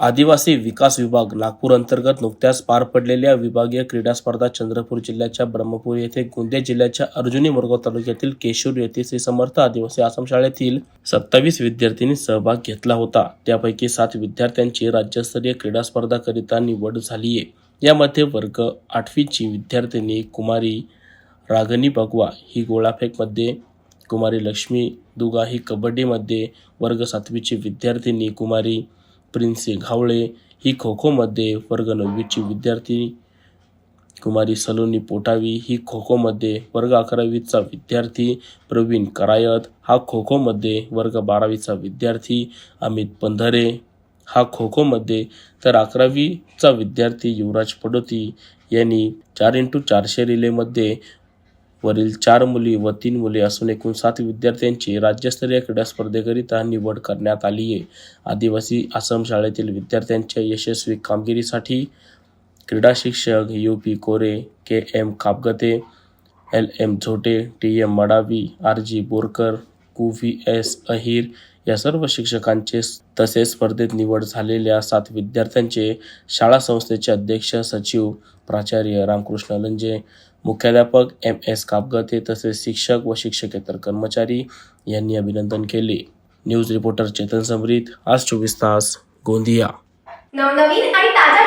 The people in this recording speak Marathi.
आदिवासी विकास विभाग नागपूर अंतर्गत नुकत्याच पार पडलेल्या विभागीय क्रीडा स्पर्धा चंद्रपूर जिल्ह्याच्या ब्रह्मपूर येथे गोंदिया जिल्ह्याच्या अर्जुनी मोरगाव तालुक्यातील केशूर येथे श्री समर्थ आदिवासी आसाम शाळेतील सत्तावीस विद्यार्थ्यांनी सहभाग घेतला होता. त्यापैकी सात विद्यार्थ्यांची राज्यस्तरीय क्रीडा स्पर्धाकरिता निवड झाली आहे. यामध्ये वर्ग आठवीची विद्यार्थिनी कुमारी रागनी बगवा ही गोळाफेकमध्ये कुमारी लक्ष्मी दुगा ही कबड्डीमध्ये वर्ग सातवीची विद्यार्थिनी कुमारी प्रिन्सी घावळे ही खो खोमध्ये वर्ग नववीची विद्यार्थी. कुमारी सलोनी पोटावी ही खो खोमध्ये वर्ग अकरावीचा विद्यार्थी. प्रवीण करायत हा खो खोमध्ये वर्ग बारावीचा विद्यार्थी. अमित पंधरे हा खो खोमध्ये तर अकरावीचा विद्यार्थी युवराज पडोती यांनी चार इंटू चारशे रिलेमध्ये वरील चार मुली व तीन मुले असून एकूण सात विद्यार्थ्यांची राज्यस्तरीय क्रीडा स्पर्धेकरिता निवड करण्यात आली आहे. आदिवासी आसाम शाळेतील विद्यार्थ्यांच्या यशस्वी कामगिरीसाठी क्रीडा शिक्षक U P Kore K M Kapgate L M Zote T M Madavi R G Borkar कु व्ही एस अहिर या सर्व शिक्षकांचे तसेच स्पर्धेत निवड झालेल्या सात विद्यार्थ्यांचे शाळा संस्थेचे अध्यक्ष सचिव प्राचार्य रामकृष्ण लंजे मुख्याध्यापक एम एस कापगते तसेच शिक्षक व शिक्षकेतर कर्मचारी यांनी अभिनंदन केले. न्यूज रिपोर्टर चेतन समरीत आज चोवीस तास गोंदिया. नवनवीन आणि ताज्या